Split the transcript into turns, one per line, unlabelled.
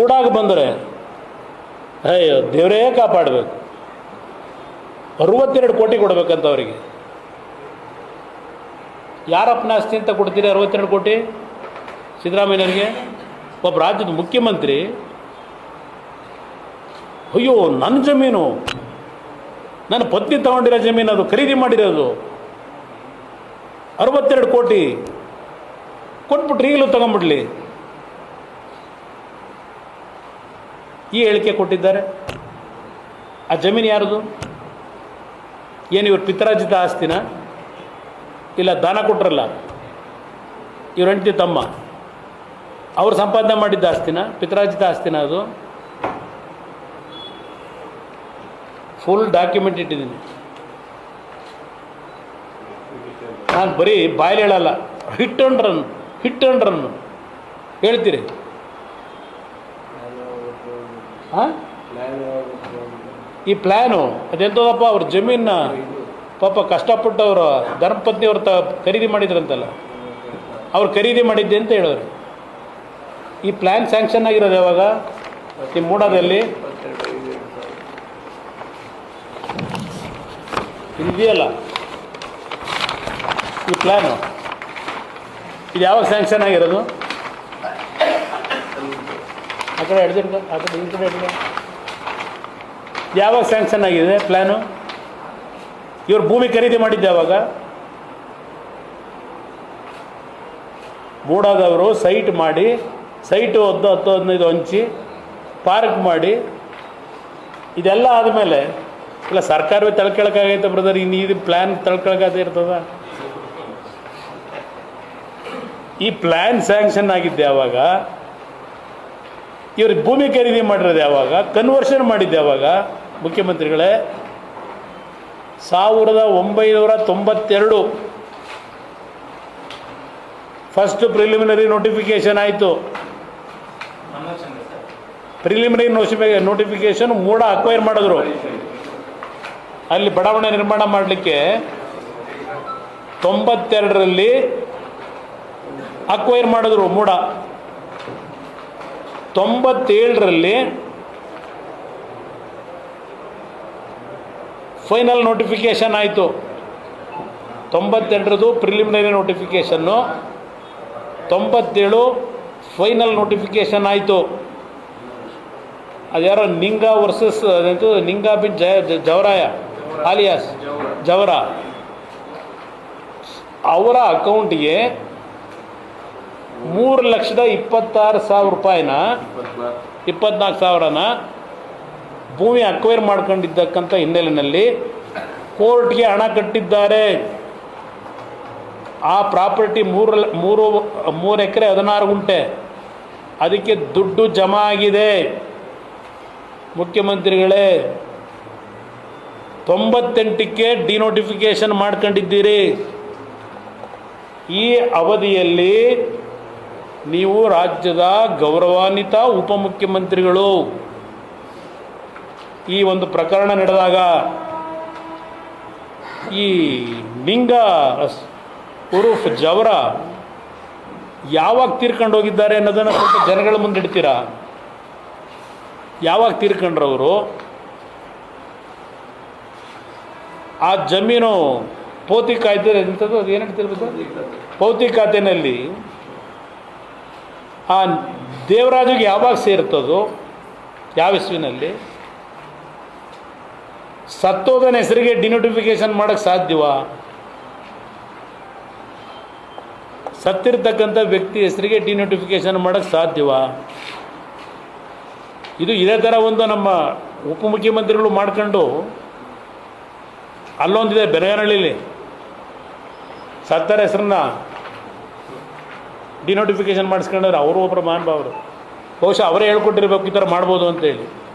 ಕೂಡಾಗ ಬಂದರೆ ಅಯ್ಯೋ, ದೇವರೇ ಕಾಪಾಡಬೇಕು. ಅರವತ್ತೆರಡು ಕೋಟಿ ಕೊಡಬೇಕಂತ ಅವರಿಗೆ. ಯಾರಪ್ಪನ ಆಸ್ತಿ ಅಂತ ಕೊಡ್ತೀರಿ ಅರವತ್ತೆರಡು ಕೋಟಿ? ಸಿದ್ದರಾಮಯ್ಯನವರಿಗೆ? ಒಬ್ಬ ರಾಜ್ಯದ ಮುಖ್ಯಮಂತ್ರಿ. ಅಯ್ಯೋ, ನನ್ನ ಜಮೀನು. ನನ್ನ ಪತ್ನಿ ತಗೊಂಡಿರೋ ಜಮೀನು ಅದು, ಖರೀದಿ ಮಾಡಿರೋದು. ಅರವತ್ತೆರಡು ಕೋಟಿ. ಕೊಟ್ಬಿಟ್ರಿ ಈಗಲೂ ತಗೊಂಬಿಡ್ಲಿ. ಈ ಹೇಳಿಕೆ ಕೊಟ್ಟಿದ್ದಾರೆ. ಆ ಜಮೀನು ಯಾರದು? ಏನು ಇವ್ರ ಪಿತರಾಜಿತ ಆಸ್ತಿನ? ಇಲ್ಲ ದಾನ ಕೊಟ್ರಲ್ಲ? ಇವ್ರ ಹೆಂಡತಿ ತಮ್ಮ. ಅವ್ರು ಸಂಪಾದನೆ ಮಾಡಿದ್ದ ಆಸ್ತಿನ? ಪಿತ್ರಾಜಿತ ಆಸ್ತಿನ ಅದು? ಫುಲ್ ಡಾಕ್ಯುಮೆಂಟ್ ಇಟ್ಟಿದ್ದೀನಿ. ನಾನು ಬರೀ ಬಾಯಲ್ಲಿ ಹೇಳಲ್ಲ. Hit and run hit run ಹೇಳ್ತೀರಿ? ಈ ಪ್ಲ್ಯಾನು ಅದೆಂತದಪ್ಪ ಅವ್ರ ಜಮೀನ ಪಾಪ ಕಷ್ಟಪಟ್ಟವರು ಧರ್ಮಪತ್ನಿ ಅವ್ರ ತ ಖರೀದಿ ಮಾಡಿದ್ರಂತಲ್ಲ. ಅವ್ರು ಖರೀದಿ ಮಾಡಿದ್ದೆ ಅಂತ ಹೇಳೋರು ಈ ಪ್ಲ್ಯಾನ್ ಸ್ಯಾಂಕ್ಷನ್ ಆಗಿರೋದು ಯಾವಾಗ? ಈ ಮೂಡದಲ್ಲಿ? ಇದೆಯಲ್ಲ. ಈ ಪ್ಲ್ಯಾನು ಇದು ಯಾವಾಗ ಸ್ಯಾಂಕ್ಷನ್ ಆಗಿರೋದು? ಆ ಕಡೆ ಹಿಡ್ದಿರ್ಕ ಆ ಕಡೆ ಈ ಕಡೆ ಹಿಡ್ಕ ಯಾವಾಗ ಸ್ಯಾಂಕ್ಷನ್ ಆಗಿದೆ ಪ್ಲ್ಯಾನು ಇವರು ಭೂಮಿ ಖರೀದಿ ಮಾಡಿದ್ದೆ ಯಾವಾಗ? ಮೂಡಾದವರು ಸೈಟ್ ಮಾಡಿ ಸೈಟು ಹತ್ತು ಹತ್ತು ಹದಿನೈದು ಹಂಚಿ ಪಾರ್ಕ್ ಮಾಡಿ, ಇದೆಲ್ಲ ಆದಮೇಲೆ, ಇಲ್ಲ ಸರ್ಕಾರವೇ ತಳ್ಕೊಳಕ್ಕಾಗೈತೆ ಬ್ರದರ್ ಇನ್ನು ಇದು ಪ್ಲ್ಯಾನ್ ತಳ್ಕೊಳಕ್ಕಾಗದೇ ಇರ್ತದ? ಈ ಪ್ಲ್ಯಾನ್ ಸ್ಯಾಂಕ್ಷನ್ ಆಗಿದ್ದೆ ಯಾವಾಗ? ಇವ್ರು ಭೂಮಿ ಖರೀದಿ ಮಾಡಿರೋದು ಯಾವಾಗ? ಕನ್ವರ್ಷನ್ ಮಾಡಿದ್ದು ಯಾವಾಗ? ಮುಖ್ಯಮಂತ್ರಿಗಳೇ, ಸಾವಿರದ ಒಂಬೈನೂರ ತೊಂಬತ್ತೆರಡು. ಫಸ್ಟ್ ಪ್ರಿಲಿಮಿನರಿ ನೋಟಿಫಿಕೇಶನ್ ಆಯಿತು. ಪ್ರಿಲಿಮಿನರಿ ನೋಟಿಫಿ ನೋಟಿಫಿಕೇಶನ್ ಮೂಡ ಅಕ್ವೈರ್ ಮಾಡಿದ್ರು. ಅಲ್ಲಿ ಬಡಾವಣೆ ನಿರ್ಮಾಣ ಮಾಡಲಿಕ್ಕೆ ತೊಂಬತ್ತೆರಡರಲ್ಲಿ ಅಕ್ವೈರ್ ಮಾಡಿದ್ರು ಮೂಡ. ತೊಂಬತ್ತೇಳರಲ್ಲಿ ಫೈನಲ್ ನೋಟಿಫಿಕೇಷನ್ ಆಯಿತು. ತೊಂಬತ್ತೆರಡರದು ಪ್ರಿಲಿಮಿನರಿ ನೋಟಿಫಿಕೇಷನ್ನು ತೊಂಬತ್ತೇಳು ಫೈನಲ್ ನೋಟಿಫಿಕೇಷನ್ ಆಯಿತು. ಅದ್ಯಾರೋ ನಿಂಗ ವರ್ಸಸ್ ಅದಂತೂ ನಿಂಗ ಬಿನ್ ಜಯ ಜವರಾಯ ಆಲಿಯಾಸ್ ಜವರ. ಅವರ ಅಕೌಂಟಿಗೆ ಮೂರು ಲಕ್ಷದ ಇಪ್ಪತ್ತಾರು ಸಾವಿರ ರೂಪಾಯಿನ, ಇಪ್ಪತ್ನಾಲ್ಕು ಸಾವಿರನ ಭೂಮಿ ಅಕ್ವೈರ್ ಮಾಡ್ಕೊಂಡಿದ್ದಕ್ಕಂಥ ಹಿನ್ನೆಲೆಯಲ್ಲಿ ಕೋರ್ಟ್ಗೆ ಹಣ ಕಟ್ಟಿದ್ದಾರೆ. ಆ ಪ್ರಾಪರ್ಟಿ ಮೂರು ಮೂರು ಮೂರು ಎಕರೆ ಹದಿನಾರು ಗುಂಟೆ. ಅದಕ್ಕೆ ದುಡ್ಡು ಜಮಾ ಆಗಿದೆ. ಮುಖ್ಯಮಂತ್ರಿಗಳೇ, ತೊಂಬತ್ತೆಂಟಕ್ಕೆ ಡಿನೋಟಿಫಿಕೇಷನ್ ಮಾಡ್ಕೊಂಡಿದ್ದೀರಿ. ಈ ಅವಧಿಯಲ್ಲಿ ನೀವು ರಾಜ್ಯದ ಗೌರವಾನ್ವಿತ ಉಪಮುಖ್ಯಮಂತ್ರಿಗಳು. ಈ ಒಂದು ಪ್ರಕರಣ ನಡೆದಾಗ ಈ ನಿಂಗ ಉರುಫ್ ಜವರ ಯಾವಾಗ ತೀರ್ಕೊಂಡು ಹೋಗಿದ್ದಾರೆ ಅನ್ನೋದನ್ನು ಸ್ವಲ್ಪ ಜನಗಳ ಮುಂದೆ ಇಡ್ತೀರಾ? ಯಾವಾಗ ತೀರ್ಕೊಂಡ್ರವರು? ಆ ಜಮೀನು ಪೌತಿ ಕಾಯ್ದೆ ಅದು ಏನು ಹೇಳ್ತಿರ್ಬೋದು ಪೌತಿ ಖಾತೆನಲ್ಲಿ. ಆ ದೇವರಾಜಿಗೆ ಯಾವಾಗ ಸೇರ್ತದೋ ಯಾವ ಹೆಸುವಿನಲ್ಲಿ ಸತ್ತೋದನ ಹೆಸರಿಗೆ ಡಿನೋಟಿಫಿಕೇಶನ್ ಮಾಡೋಕ್ಕೆ ಸಾಧ್ಯವಾ? ಸತ್ತಿರ್ತಕ್ಕಂಥ ವ್ಯಕ್ತಿ ಹೆಸರಿಗೆ ಡಿನೋಟಿಫಿಕೇಶನ್ ಮಾಡೋಕ್ಕೆ ಸಾಧ್ಯವಾ? ಇದು ಇದೇ ಥರ ಒಂದು ನಮ್ಮ ಉಪಮುಖ್ಯಮಂತ್ರಿಗಳು ಮಾಡ್ಕೊಂಡು ಅಲ್ಲೊಂದಿದೆ ಬೆನಗನಹಳ್ಳಿಲಿ ಸತ್ತರ ಹೆಸರನ್ನ ಡಿನೋಟಿಫಿಕೇಶನ್ ಮಾಡಿಸ್ಕೊಂಡವ್ರೆ ಅವರು ಒಬ್ಬರು ಮಹಾನುಭಾವರು ಬಹುಶಃ ಅವರೇ ಹೇಳ್ಕೊಟ್ಟಿರ್ಬೇಕು ಈ ಥರ ಮಾಡ್ಬೋದು ಅಂತೇಳಿ.